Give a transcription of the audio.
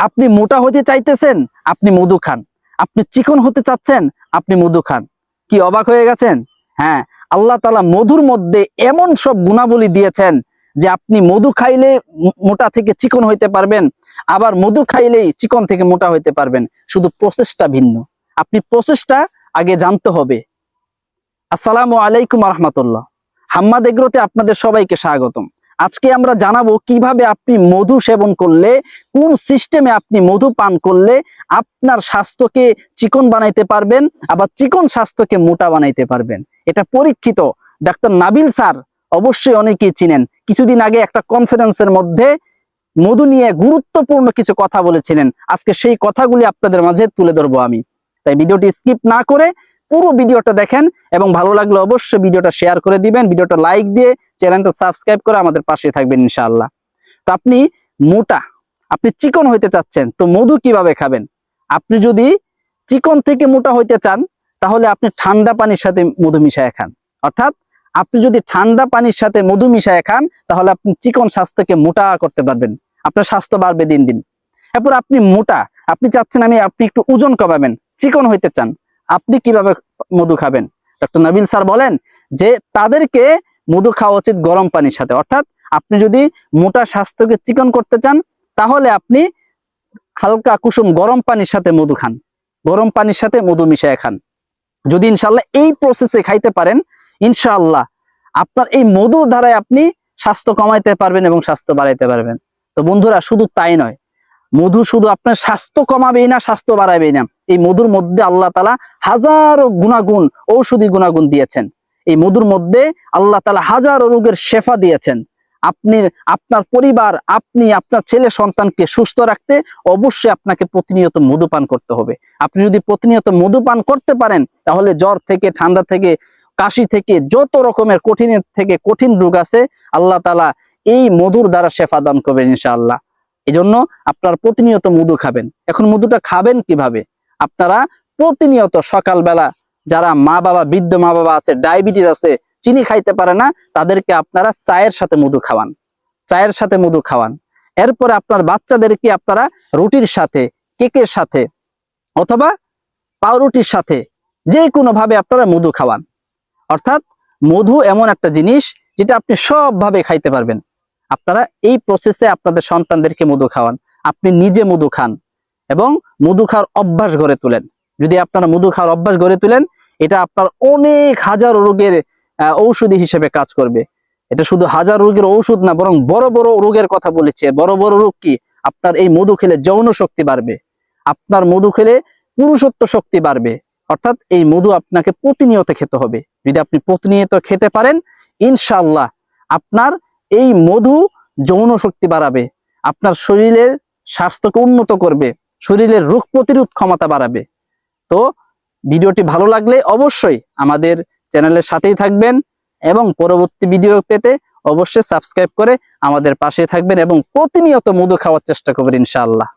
আপনি মোটা হতে চাইতেছেন, আপনি মধু খান। আপনি চিকন হতে চাচ্ছেন, আপনি মধু খান। কি অবাক হয়ে গেছেন? হ্যাঁ আল্লাহ তালা মধুর মধ্যে এমন সব গুণাবলী দিয়েছেন যে আপনি মধু খাইলে মোটা থেকে চিকন হইতে পারবেন, আবার মধু খাইলেই চিকন থেকে মোটা হইতে পারবেন। শুধু প্রসেসটা ভিন্ন। আপনি প্রসেসটা আগে জানতে হবে। আসসালামু আলাইকুম রহমতুল্লাহ। হাম্মাদ এগ্রোতে আপনাদের সবাইকে স্বাগতম। আজকে আমরা জানাব কীভাবে আপনি মধু সেবন করলে, কোন সিস্টেমে আপনি মধু পান করলে আপনার স্বাস্থ্যকে চিকন বানাইতে পারবেন, আবার চিকন স্বাস্থ্যকে মোটা বানাইতে পারবেন। এটা পরীক্ষিত। ডাক্তার নাবিল স্যার অবশ্যই অনেকেই চিনেন। কিছুদিন আগে একটা কনফারেন্সের মধ্যে মধু নিয়ে গুরুত্বপূর্ণ কিছু কথা বলেছিলেন। আজকে সেই কথাগুলি আপনাদের মাঝে তুলে ধরবো আমি। তাই ভিডিওটি স্কিপ না করে পুরো ভিডিওটা দেখেন এবং ভালো লাগলে অবশ্যই ভিডিওটা শেয়ার করে দিবেন, ভিডিওটা লাইক দিয়ে চ্যানেলটা সাবস্ক্রাইব করে আমাদের পাশে থাকবেন ইনশাআল্লাহ। তো আপনি মোটা, আপনি চিকন হইতে চাচ্ছেন, তো মধু কীভাবে খাবেন? আপনি যদি চিকন থেকে মোটা হইতে চান, তাহলে আপনি ঠান্ডা পানির সাথে মধু মিশায় খান। অর্থাৎ আপনি যদি ঠান্ডা পানির সাথে মধু মিশায় খান, তাহলে আপনি চিকন স্বাস্থ্যকে মোটা করতে পারবেন। আপনার স্বাস্থ্য বাড়বে দিন দিন। এরপর আপনি মোটা, আপনি চাচ্ছেন আমি, আপনি একটু ওজন কমাবেন, চিকন হইতে চান আপনি কীভাবে মধু খাবেন? ডক্টর নবীল স্যার বলেন যে তাদেরকে মধু খাওয়া উচিত গরম পানির সাথে। অর্থাৎ আপনি যদি মোটা স্বাস্থ্যকে চিকন করতে চান, তাহলে আপনি হালকা কুসুম গরম পানির সাথে মধু খান। গরম পানির সাথে মধু মিশিয়ে খান। যদি ইনশাল্লাহ এই প্রসেসে খাইতে পারেন, ইনশাআল্লাহ আপনার এই মধু দ্বারাই আপনি স্বাস্থ্য কমাইতে পারবেন এবং স্বাস্থ্য বাড়াইতে পারবেন। তো বন্ধুরা, শুধু তাই নয়, মধু শুধু আপনার স্বাস্থ্য কমাবেই না, স্বাস্থ্য বাড়াবেই না। এই মধুর মধ্যে আল্লাহ তালা হাজারো গুণাগুণ, ঔষধি গুণাগুণ দিয়েছেন। এই মধুর মধ্যে আল্লাহ তালা হাজারো রোগের শেফা দিয়েছেন। আপনি, আপনার পরিবার, আপনি, আপনার ছেলে সন্তানকে সুস্থ রাখতে অবশ্যই আপনাকে প্রতিনিয়ত মধু পান করতে হবে। আপনি যদি প্রতিনিয়ত মধু পান করতে পারেন, তাহলে জ্বর থেকে, ঠান্ডা থেকে, কাশি থেকে, যত রকমের কঠিন থেকে কঠিন রোগ আছে, আল্লাহ তালা এই মধুর দ্বারা শেফা দান করবেন ইনশাআল্লাহ। এই জন্য আপনার প্রতিনিয়ত মধু খাবেন। এখন মধুটা খাবেন কীভাবে? আপনারা প্রতিনিয়ত সকালবেলা যারা মা বাবা, বৃদ্ধ মা বাবা আছে, ডায়াবেটিস আছে, চিনি খাইতে পারে না, তাদেরকে আপনারা চায়ের সাথে মধু খাওয়ান। চায়ের সাথে মধু খাওয়ান। এরপরে আপনার বাচ্চাদেরকে আপনারা রুটির সাথে, কেকের সাথে অথবা পাউরুটির সাথে যে কোনো ভাবে আপনারা মধু খাওয়ান। অর্থাৎ মধু এমন একটা জিনিস যেটা আপনি সবভাবে খাইতে পারবেন। আপনারা এই প্রসেসে আপনাদের সন্তানদেরকে মধু খাওয়ান। আপনি নিজে মধু খান। এবং মধু খাওয়ার অভ্যাস গড়ে তোলেন। যদি আপনারা মধু খাওয়ার অভ্যাস গড়ে তোলেন, এটা আপনার অনেক হাজার রোগের ঔষধি হিসেবে কাজ করবে। এটা শুধু হাজার রোগের ঔষধ না, বরং বড় বড় রোগের কথা বলেছে। বড় বড় রোগ কি? আপনার এই মধু খেলে যৌন শক্তি বাড়বে। আপনার মধু খেলে পুরুষত্ব শক্তি বাড়বে। অর্থাৎ এই মধু আপনাকে প্রতিনিয়ত খেতে হবে। যদি আপনি প্রতিনিয়ত খেতে পারেন ইনশাল্লাহ আপনার এই মধু যৌন শক্তি বাড়াবে। আপনার শরীরের স্বাস্থ্যকে উন্নত করবে। শরীরের রোগ প্রতিরোধ ক্ষমতা বাড়াবে। তো ভিডিওটি ভালো লাগলে অবশ্যই আমাদের চ্যানেলের সাথেই থাকবেন এবং পরবর্তী ভিডিও পেতে অবশ্যই সাবস্ক্রাইব করে আমাদের পাশে থাকবেন এবং প্রতিনিয়ত মধু খাওয়ার চেষ্টা করবেন ইনশাআল্লাহ।